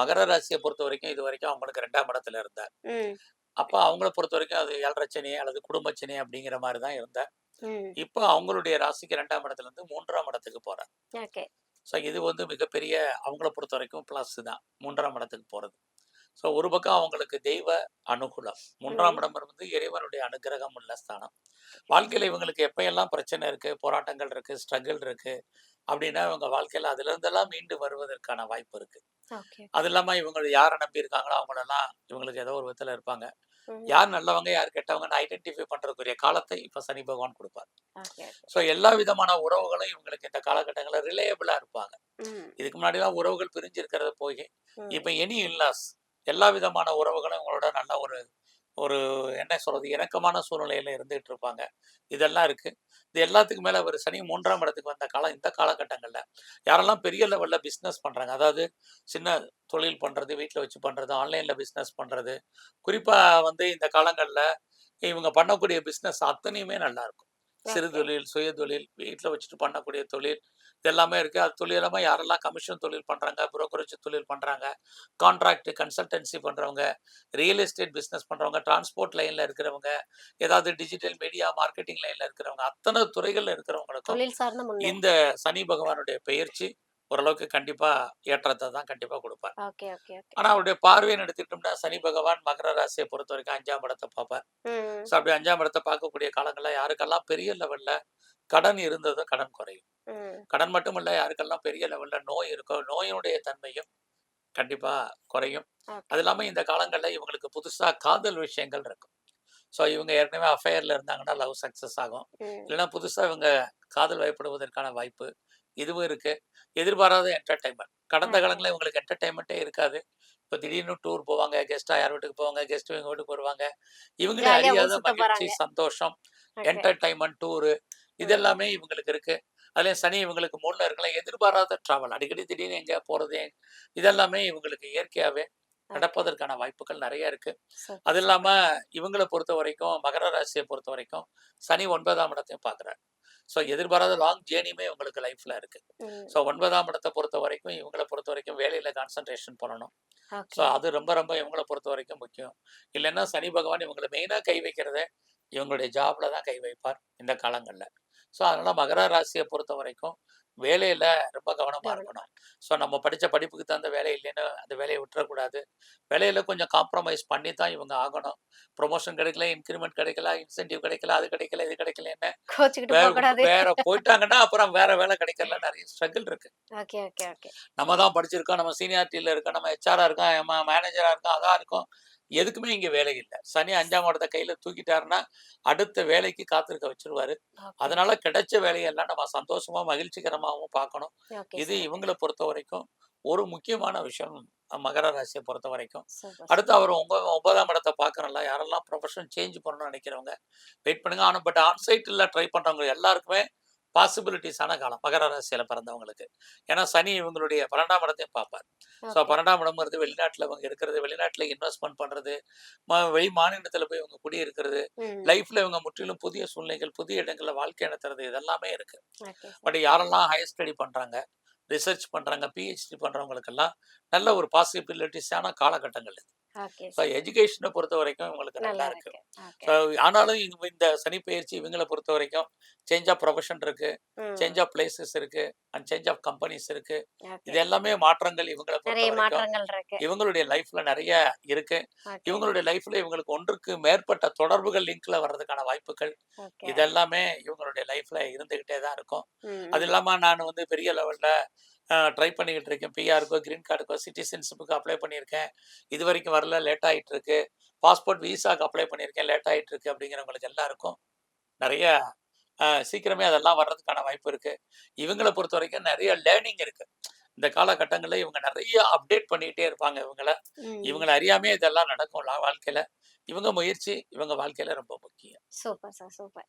மகர ராசியை பொறுத்த வரைக்கும் இது வரைக்கும் அவங்களுக்கு ரெண்டாம் இடத்துல இருந்தார். அப்போ அவங்கள பொறுத்த வரைக்கும் அது ஏழரச்சனி அல்லது குடும்பச்சனி அப்படிங்கிற மாதிரி தான் இருந்தார். இப்போ அவங்களுடைய ராசிக்கு ரெண்டாம் இடத்துல இருந்து மூன்றாம் இடத்துக்கு போறார். ஸோ இது வந்து மிகப்பெரிய அவங்கள பொறுத்த வரைக்கும் ப்ளஸ் தான் மூன்றாம் இடத்துக்கு போறது ஸோ ஒரு பக்கம் அவங்களுக்கு தெய்வ அனுகூலம் மூன்றாம். இடம் வந்து இறைவனுடைய அனுகிரகம் உள்ள ஸ்தானம் வாழ்க்கையில இவங்களுக்கு எப்பயெல்லாம் பிரச்சனை இருக்கு போராட்டங்கள் இருக்கு ஸ்ட்ரகிள் இருக்கு அப்படின்னா இவங்க வாழ்க்கையில அதுல இருந்தெல்லாம் மீண்டு வருவதற்கான வாய்ப்பு இருக்கு. அது இல்லாம இவங்க யாரை நம்பி இருக்காங்களோ அவங்களெல்லாம் இவங்களுக்கு ஏதோ ஒரு விதத்துல இருப்பாங்க. யார் நல்லவங்க யார் கெட்டவங்கன்னு ஐடென்டிஃபை பண்றதுக்குரிய காலத்தை இப்ப சனி பகவான் கொடுப்பார். ஸோ எல்லா விதமான உறவுகளும் இவங்களுக்கு இந்த காலகட்டங்களில் ரிலேயபிளா இருப்பாங்க. இதுக்கு முன்னாடிலாம் உறவுகள் பிரிஞ்சு இருக்கிறது போய். இப்போ எனி இல்லாஸ் எல்லா விதமான உறவுகளும் இவங்களோட நல்ல ஒரு ஒரு என்ன சொல்கிறது இணக்கமான சூழ்நிலையில் இருந்துகிட்டு இருப்பாங்க இதெல்லாம் இருக்குது இது எல்லாத்துக்கும் மேலே ஒரு சனி மூன்றாம் இடத்துக்கு வந்த காலம் இந்த காலகட்டங்களில் யாரெல்லாம் பெரிய லெவலில் பிஸ்னஸ் பண்ணுறாங்க அதாவது சின்ன தொழில் பண்ணுறது வீட்டில் வச்சு பண்ணுறது ஆன்லைனில் பிஸ்னஸ் பண்ணுறது குறிப்பாக வந்து இந்த காலங்களில் இவங்க பண்ணக்கூடிய பிஸ்னஸ் அத்தனையுமே நல்லாயிருக்கும் சிறு. தொழில் சுய தொழில் வீட்டில் வச்சுட்டு பண்ணக்கூடிய தொழில் இது எல்லாமே இருக்குது அது தொழில் இல்லாமல் யாரெல்லாம் கமிஷன் தொழில் பண்ணுறாங்க புரோக்கரேஜ் தொழில் பண்ணுறாங்க கான்ட்ராக்ட் கன்சல்டன்சி பண்ணுறவங்க ரியல் எஸ்டேட் பிஸ்னஸ் பண்ணுறவங்க டிரான்ஸ்போர்ட் லைனில் இருக்கிறவங்க ஏதாவது டிஜிட்டல் மீடியா மார்க்கெட்டிங் லைனில் இருக்கிறவங்க அத்தனை துறைகளில் இருக்கிறவங்களுக்கும். இந்த சனி பகவானுடைய பெயர்ச்சி ஓரளவுக்கு கண்டிப்பாக ஏற்றத்தை தான் கண்டிப்பாக கொடுப்பார். ஆனால் அவருடைய பார்வையை எடுத்துக்கிட்டோம்னா சனி பகவான் மகர ராசியை பொறுத்த வரைக்கும் அஞ்சாம் இடத்தை பார்ப்பார். ஸோ அப்படி அஞ்சாம் இடத்தை பார்க்கக்கூடிய காலங்களில் யாருக்கெல்லாம் பெரிய லெவலில் கடன் இருந்ததோ கடன் குறையும். கடன் மட்டும் இல்லை யாருக்கெல்லாம் பெரிய லெவலில் நோய் இருக்கோ நோயினுடைய தன்மையும் கண்டிப்பாக குறையும். அது இல்லாமல் இந்த காலங்களில் இவங்களுக்கு புதுசாக காதல் விஷயங்கள் இருக்கும் ஸோ இவங்க ஏற்கனவே அஃபையரில் இருந்தாங்கன்னா லவ் சக்ஸஸ் ஆகும். இல்லைன்னா புதுசாக இவங்க காதல் வயப்படுவதற்கான வாய்ப்பு இதுவும் இருக்கு எதிர்பாராத என்டர்டைன்மெண்ட் கடந்த. காலங்களில் இவங்களுக்கு என்டர்டைன்மெண்ட்டே இருக்காது இப்போ திடீர்னு டூர் போவாங்க கெஸ்ட்டாக யார் வீட்டுக்கு போவாங்க கெஸ்ட் இவங்க வீட்டுக்கு வருவாங்க இவங்களே அறியாத மகிழ்ச்சி. சந்தோஷம். என்டர்டைன்மெண்ட் டூரு இது ம். எல்லாமே இவங்களுக்கு இருக்கு அதுலேயும் சனி இவங்களுக்கு மூணில் இருக்கலாம் எதிர்பாராத ட்ராவல் அடிக்கடி திடீர்னு எங்கே போகிறது இதெல்லாமே இவங்களுக்கு இயற்கையாகவே ஓகே. நடப்பதற்கான வாய்ப்புகள் நிறைய இருக்கு அது. இல்லாமல் இவங்களை பொறுத்த வரைக்கும் மகர ராசியை பொறுத்த வரைக்கும் சனி ஒன்பதாம் இடத்தையும் பார்க்குறாரு ஸோ எதிர்பாராத லாங் ஜேர்னியுமே இவங்களுக்கு லைஃப்பில் இருக்கு. ஸோ ஒன்பதாம் இடத்தை பொறுத்த வரைக்கும் இவங்களை பொறுத்த வரைக்கும் வேலையில் கான்சன்ட்ரேஷன் பண்ணணும் ஸோ. அது ரொம்ப ரொம்ப இவங்களை பொறுத்த வரைக்கும் முக்கியம் இல்லைன்னா சனி பகவான் இவங்களை மெயினாக கை வைக்கிறதே இவங்களுடைய ஜாப்ல தான் கை வைப்பார் இந்த காலங்களில் ஸோ அதனால மகர ராசியை பொறுத்த வரைக்கும் வேலையில ரொம்ப கவனமா கவனம். இருக்கணும். ஸோ நம்ம படிச்ச படிப்புக்கு தகுந்த வேலை இல்லைன்னு அந்த வேலையை விட்டுறக்கூடாது. வேலையில கொஞ்சம் காம்ப்ரமைஸ் பண்ணி தான் இவங்க ஆகணும். ப்ரொமோஷன் கிடைக்கல இன்க்ரிமெண்ட் கிடைக்கல இன்சென்டிவ் கிடைக்கல அது கிடைக்கல இது கிடைக்கல என்ன வேற போயிட்டாங்கன்னா அப்புறம் வேற வேலை கிடைக்கல நிறைய ஸ்ட்ரகிள் இருக்கு. நம்ம தான் படிச்சிருக்கோம் நம்ம சீனியாரிட்டியில் இருக்கோம் நம்ம ஹெச்ஆரா இருக்கோம் நம்ம மேனேஜரா இருக்கோம் அதான் இருக்கும். எதுக்குமே இங்க வேலை இல்லை சனி அஞ்சாம் இடத்த கையில தூக்கிட்டாருன்னா அடுத்த வேலைக்கு காத்திருக்க வச்சிருவாரு. அதனால கிடைச்ச வேலையெல்லாம் நம்ம சந்தோஷமா மகிழ்ச்சிகரமாகவும் பார்க்கணும். இது. இவங்களை பொறுத்த வரைக்கும் ஒரு முக்கியமான விஷயம் மகர ராசியை பொறுத்த வரைக்கும் அடுத்து. அவர் ஒன்ப ஒன்பதாம் இடத்தை பார்க்கறல யாரெல்லாம் ப்ரொஃபஷன் சேஞ்ச் பண்ணணும்னு நினைக்கிறவங்க வெயிட் பண்ணுங்க ஆனால் பட் ஆன்சைட்டில் ட்ரை பண்றவங்க எல்லாருக்குமே பாசிபிலிட்டிஸான காலம் மகர ராசியில பிறந்தவங்களுக்கு ஏன்னா சனி இவங்களுடைய பன்னெண்டாம் இடத்தையும் பார்ப்பார் ஸோ. பன்னெண்டாம் இடம்ங்கிறது வெளிநாட்டில் அவங்க இருக்கிறது வெளிநாட்டில் இன்வெஸ்ட்மெண்ட் பண்ணுறது வெளி மாநிலத்தில் போய் இவங்க குடியிருக்கிறது. லைஃப்பில் இவங்க முற்றிலும் புதிய சூழ்நிலைகள் புதிய இடங்களில் வாழ்க்கை நடத்துறது இதெல்லாமே இருக்கு. பட் யாரெல்லாம் ஹையர் ஸ்டடி பண்ணுறாங்க ரிசர்ச் பண்ணுறாங்க பிஹெச்டி பண்ணுறவங்களுக்கெல்லாம் நல்ல ஒரு பாசிபிலிட்டிஸான காலகட்டங்கள் இது. ஸோ எஜுகேஷனை பொறுத்த வரைக்கும் இவங்களுக்கு நல்லா இருக்கு. ஸோ ஆனாலும் இந்த சனி பயிற்சி இவங்களை பொறுத்த வரைக்கும் சேஞ்ச் ஆஃப் ப்ரொஃபஷன் இருக்கு. சேஞ்ச் ஆஃப் பிளேசஸ் இருக்கு அண்ட் சேஞ்ச் ஆஃப் கம்பெனிஸ் இருக்கு. இது எல்லாமே மாற்றங்கள் இவங்களை பொறுத்த வரைக்கும். இவங்களுடைய லைஃப்ல நிறைய இருக்கு. இவங்களுடைய லைஃப்ல இவங்களுக்கு ஒன்றுக்கு மேற்பட்ட தொடர்புகள் லிங்க்ல வர்றதுக்கான வாய்ப்புகள். இதெல்லாமே இவங்களுடைய லைஃப்ல இருந்துகிட்டே தான் இருக்கும். அது இல்லாம நான் வந்து பெரிய லெவல்ல ட்ரை பண்ணிக்கிட்டு இருக்கேன் பிஆருக்கோ கிரீன் கார்டுக்கோ சிட்டிசன்ஷிப்புக்கு அப்ளை பண்ணியிருக்கேன். இது வரைக்கும் வரல லேட் ஆயிட்டு இருக்கு பாஸ்போர்ட் விசாக்கு அப்ளை பண்ணியிருக்கேன் லேட் ஆயிட்டு இருக்கு அப்படிங்கிறவங்களுக்கு எல்லாருக்கும் நிறைய சீக்கிரமே அதெல்லாம் வர்றதுக்கான வாய்ப்பு இருக்கு. இவங்களை பொறுத்த வரைக்கும் நிறைய லேர்னிங் இருக்கு. இந்த காலகட்டங்களில் இவங்க நிறைய அப்டேட் பண்ணிக்கிட்டே இருப்பாங்க இவங்கள. இவங்களை அறியாமே இதெல்லாம் நடக்கும் வாழ்க்கையில. இவங்க முயற்சி இவங்க வாழ்க்கையில ரொம்ப முக்கியம். Super sir super.